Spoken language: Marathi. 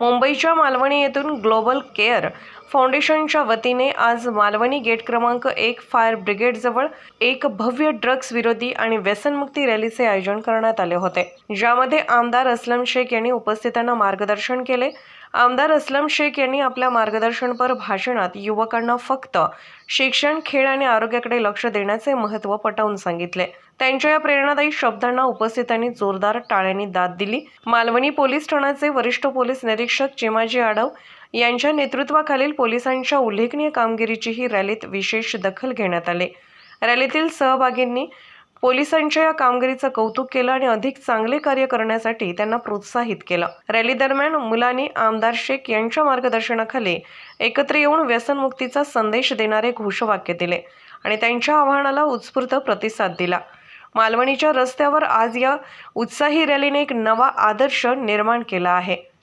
मुंबईच्या मालवणी येथून ग्लोबल केअर फाउंडेशनच्या वतीने आज मालवणी गेट क्रमांक एक फायर ब्रिगेडजवळ एक भव्य ड्रग्ज विरोधी आणि व्यसनमुक्ती रॅलीचे आयोजन करण्यात आले होते. ज्यामध्ये आमदार असलम शेख यांनी उपस्थितांना मार्गदर्शन केले. आमदार असलम शेख यांनी आपल्या मार्गदर्शनपर भाषणात युवकांना फक्त शिक्षण खेळ आणि आरोग्याकडे लक्ष देण्याचे महत्त्व पटवून सांगितले. त्यांच्या या प्रेरणादायी शब्दांना उपस्थितांनी जोरदार टाळ्यांनी दाद दिली. मालवणी पोलीस ठाण्याचे वरिष्ठ पोलीस निरीक्षक चिमाजी आडव यांच्या नेतृत्वाखालील पोलिसांच्या उल्लेखनीय कामगिरीची ही रॅलीत विशेष दखल घेण्यात आली. रॅलीतील सहभागींनी पोलिसांच्या या कामगिरीचं कौतुक केलं आणि अधिक चांगले कार्य करण्यासाठी त्यांना प्रोत्साहित केलं. रॅली दरम्यान मुलांनी आमदार शेख यांच्या मार्गदर्शनाखाली एकत्र येऊन व्यसनमुक्तीचा संदेश देणारे घोषवाक्य दिले आणि त्यांच्या आव्हानाला उत्स्फूर्त प्रतिसाद दिला. मालवणीच्या रस्त्यावर आज या उत्साही रॅलीने एक नवा आदर्श निर्माण केला आहे.